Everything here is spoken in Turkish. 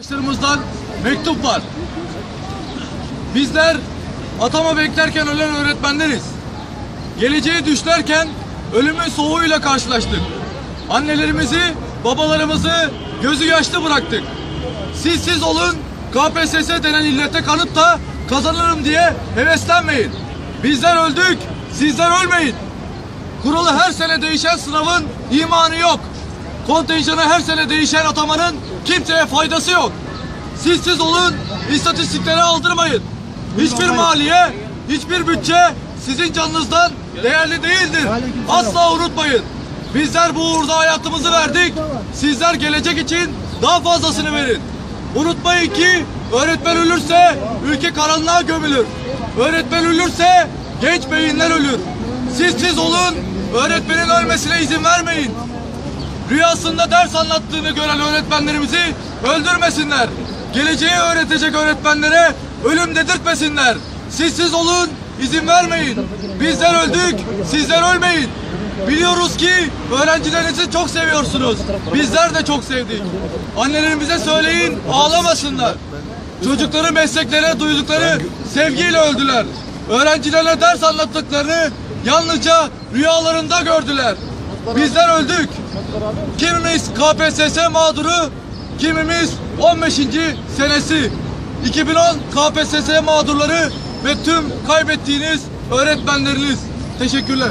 Arkadaşlarımızdan mektup var. Bizler atama beklerken ölen öğretmenleriz. Geleceği düşlerken ölümün soğuğuyla karşılaştık. Annelerimizi, babalarımızı gözü yaşlı bıraktık. Siz siz olun, KPSS denen illete kanıt da kazanırım diye heveslenmeyin. Bizler öldük, sizler ölmeyin. Kuralı her sene değişen sınavın imanı yok. Kontenjanı her sene değişen atamanın kimseye faydası yok. Siz siz olun, istatistiklere aldırmayın. Hiçbir maliye, hiçbir bütçe sizin canınızdan değerli değildir. Asla unutmayın. Bizler bu uğurda hayatımızı verdik. Sizler gelecek için daha fazlasını verin. Unutmayın ki öğretmen ölürse ülke karanlığa gömülür. Öğretmen ölürse genç beyinler ölür. Siz siz olun, öğretmenin ölmesine izin vermeyin. Rüyasında ders anlattığını gören öğretmenlerimizi öldürmesinler. Geleceği öğretecek öğretmenlere ölüm dedirtmesinler. Siz siz olun, izin vermeyin. Bizler öldük, sizler ölmeyin. Biliyoruz ki öğrencilerinizi çok seviyorsunuz. Bizler de çok sevdik. Annelerimize söyleyin, ağlamasınlar. Çocukları mesleklere duydukları sevgiyle öldüler. Öğrencilerine ders anlattıklarını yalnızca rüyalarında gördüler. Bizler öldük. Kimimiz KPSS mağduru, kimimiz 15. senesi. 2010 KPSS mağdurları ve tüm kaybettiğiniz öğretmenleriniz. Teşekkürler.